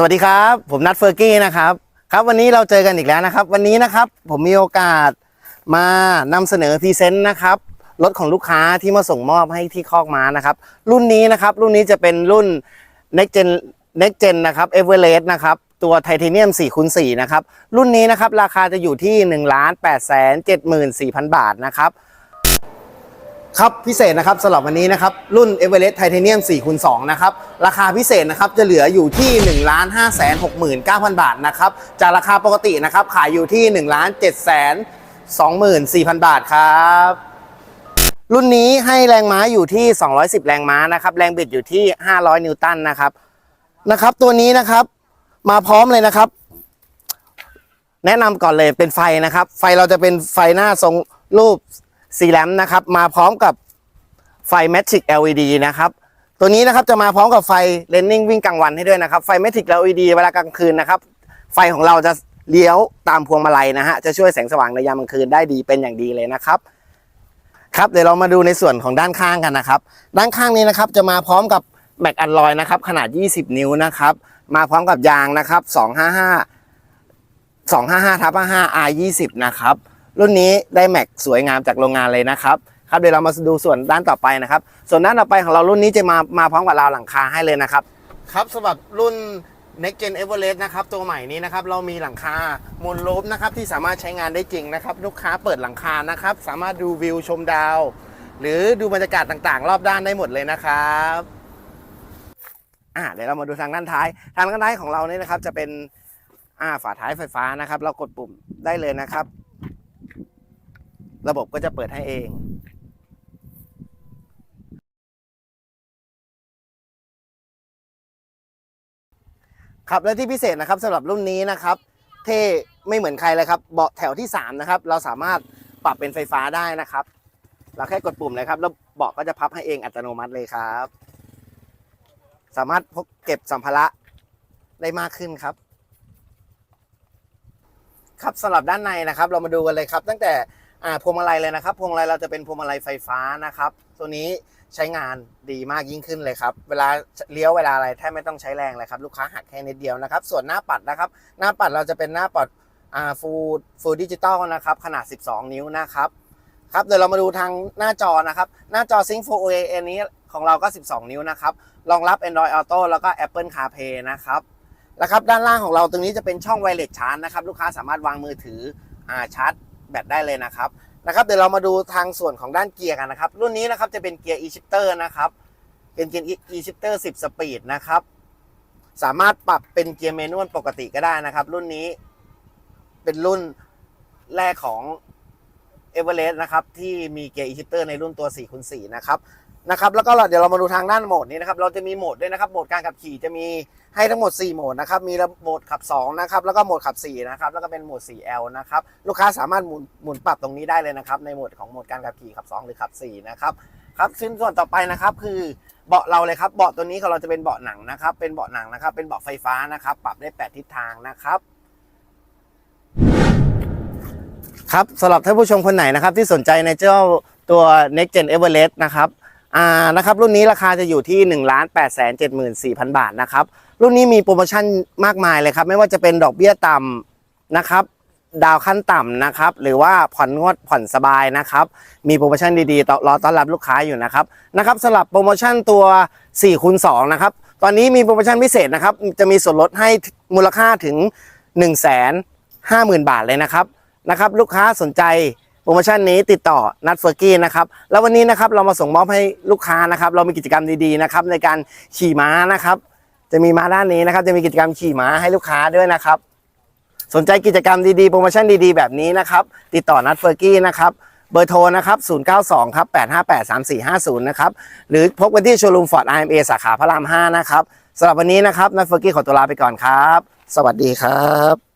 สวัสดีครับ ผมนัทเฟอร์กี้นะครับ ครับวันนี้เราเจอกันอีกแล้วนะครับ วันนี้นะครับผมมีโอกาสมานำเสนอพรีเซนต์นะครับรถของลูกค้าที่มาส่งมอบให้ที่คอกม้านะครับ รุ่นนี้นะครับ รุ่นนี้จะเป็นรุ่น next gen next gen นะครับ Everest นะครับตัวไทเทเนียม4คูณ4นะครับ รุ่นนี้นะครับ ราคาจะอยู่ที่ 1 8 7 4 0 0 0 บาทนะครับ ครับพิเศษนะครับสำหรับวันนี้นะครับ รุ่น e v e r e s t Titanium 4คูณ2นะครับ ราคาพิเศษนะครับจะเหลืออยู่ที่ 1 5 6 9 0 0 0 บาทนะครับ จากราคาปกตินะครับ ขายอยู่ที่ 1 7 2 4 0 0 0 บาทครับ รุ่นนี้ให้แรงม้าอยู่ที่ 210 แรงม้านะครับ แรงบิดอยู่ที่ 500 นิวตันนะครับนะครับ ตัวนี้นะครับมาพร้อมเลยนะครับ แนะนำก่อนเลยเป็นไฟนะครับ ไฟเราจะเป็นไฟหน้าทรงรูป สีแลมนะครับมาพร้อมกับไฟ Magic LED นะครับตัวนี้นะครับจะมาพร้อมกับไฟเลนนิ่งวิ่งกลางวันให้ด้วยนะครับไฟ Magic LED เวลากลางคืนนะครับไฟของเราจะเลี้ยวตามพวงมาลัยนะฮะจะช่วยแสงสว่างในยามกลางคืนได้ดีเป็นอย่างดีเลยนะครับครับเดี๋ยวเรามาดูในส่วนของด้านข้างกันนะครับด้านข้างนี้นะครับจะมาพร้อมกับแม็กอัลลอยนะครับขนาด 20 นิ้วนะครับมาพร้อมกับยางนะครับ 255 255ทับ55 R 20 นะครับ รุ่นนี้ได้แม็กสวยงามจากโรงงานเลยนะครับครับเดี๋ยวเรามาดูส่วนด้านต่อไปนะครับ ส่วนด้านต่อไปของเรารุ่นนี้จะมามาพร้อมกับราวหลังคาให้เลยนะครับ ครับสำหรับรุ่น Next Gen Everest นะครับตัวใหม่นี้นะครับเรามีหลังคามูลรูปนะครับที่สามารถใช้งานได้จริงนะครับ ลูกค้าเปิดหลังคานะครับ สามารถดูวิวชมดาว หรือดูบรรยากาศต่างๆ รอบด้านได้หมดเลยนะครับอ่าเดี๋ยวเรามาดูทางด้านท้าย ทางด้านท้ายของเราเนี่ยนะครับจะเป็นอ่าฝาท้ายไฟฟ้านะครับ เรากดปุ่มได้เลยนะครับ ระบบก็จะเปิดให้เองครับและที่พิเศษนะครับสำหรับรุ่นนี้นะครับ เท่ไม่เหมือนใครเลยครับเบาะแถวที่ 3 นะครับ เราสามารถปรับเป็นไฟฟ้าได้นะครับ เราแค่กดปุ่มเลยครับ แล้วเบาะก็จะพับให้เองอัตโนมัติเลยครับ สามารถพกเก็บสัมภาระได้มากขึ้นครับ ครับสำหรับด้านในนะครับ เรามาดูกันเลยครับ ตั้งแต่ อ่าพวงมาลัยเลยนะครับพวงมาลัยเราจะเป็นพวงมาลัยไฟฟ้านะครับ ตัวนี้ใช้งานดีมากยิ่งขึ้นเลยครับ เวลาเลี้ยวเวลาอะไรแทบไม่ต้องใช้แรงเลยครับลูกค้าหักแค่นิดเดียวนะครับ ส่วนหน้าปัดนะครับ หน้าปัดเราจะเป็นหน้าปัดอ่าฟูฟูดิจิตอลนะครับขนาด 12 นิ้วนะครับครับเดี๋ยวเรามาดูทางหน้าจอนะครับ หน้าจอ Sync 4 OA อันนี้ของเราก็ 12 นิ้วนะครับรองรับ Android Auto แล้วก็ Apple CarPlay นะครับแล้วครับด้านล่างของเราตรงนี้จะเป็นช่องไวเลสชาร์จนะครับลูกค้าสามารถวางมือถืออ่าชาร์จ แบตได้เลยนะครับนะครับเดี๋ยวเรามาดูทางส่วนของด้านเกียร์กันนะครับ รุ่นนี้นะครับจะเป็นเกียร์ e-shifter นะครับเป็นเกียร์ e-shifter 10 สปีดนะครับสามารถปรับเป็นเกียร์เมนวลปกติก็ได้นะครับ รุ่นนี้เป็นรุ่นแรกของเอเวอเรสต์นะครับที่มีเกียร์อีชิปเตอร์ในรุ่นตัว4คูณ4นะครับ นะครับแล้วก็เดี๋ยวเรามาดูทางด้านโหมดนี้นะครับเราจะมีโหมดด้วยนะครับโหมดการขับขี่จะมีให้ทั้งหมด 4 โหมดนะครับมีโหมดขับ2นะครับแล้วก็โหมดขับ4นะครับแล้วก็เป็นโหมด 4L นะครับลูกค้าสามารถหมุนหมุนปรับตรงนี้ได้เลยนะครับในโหมดของโหมดการขับขี่ขับ 2 หรือขับ4นะครับครับซึ่งส่วนต่อไปนะครับคือเบาะเราเลยครับเบาะตัวนี้ของเราจะเป็นเบาะหนังนะครับเป็นเบาะหนังนะครับเป็นเบาะไฟฟ้านะครับปรับได้แปดทิศทางนะครับครับสำหรับท่านผู้ชมคนไหนนะครับที่สนใจในเจ้าตัว Next Gen Everest นะครับ อ่านะครับรุ่นนี้ราคาจะอยู่ที่1 8 7 4 0 0 0บาทนะครับรุ่นนี้มีโปรโมชั่นมากมายเลยครับ ไม่ว่าจะเป็นดอกเบี้ยต่ำนะครับ ดาวขั้นต่ำนะครับ หรือว่าผ่อนงวดผ่อนสบายนะครับ มีโปรโมชั่นดีๆต่อรอต้อนรับลูกค้าอยู่นะครับนะครับสำหรับโปรโมชั่นตัว4คูณ2นะครับตอนนี้มีโปรโมชั่นพิเศษนะครับ จะมีส่วนลดให้มูลค่าถึง 1 5 0 0 0 0 บาทเลยนะครับนะครับ ลูกค้าสนใจ รโมชั่นนี้ติดต่อนัดเฟอร์กี้นะครับแล้ววันนี้นะครับเรามาส่งมอบให้ลูกค้านะครับ เรามีกิจกรรมดีๆนะครับในการขี่ม้านะครับ จะมีม้าด้านนี้นะครับ จะมีกิจกรรมขี่ม้าให้ลูกค้าด้วยนะครับ สนใจกิจกรรมดีๆโปรโมชั่นดีๆแบบนี้นะครับ ติดต่อนัดเฟอร์กี้นะครับเบอร์โทรนะครับ092ครับ858 3450นะครับหรือพบกันที่โชว์รูมฟอร์ด IMA สาขาพระราม 5 นะครับสำหรับวันนี้นะครับนัดเฟอร์กี้ขอตัวลาไปก่อนครับ สวัสดีครับ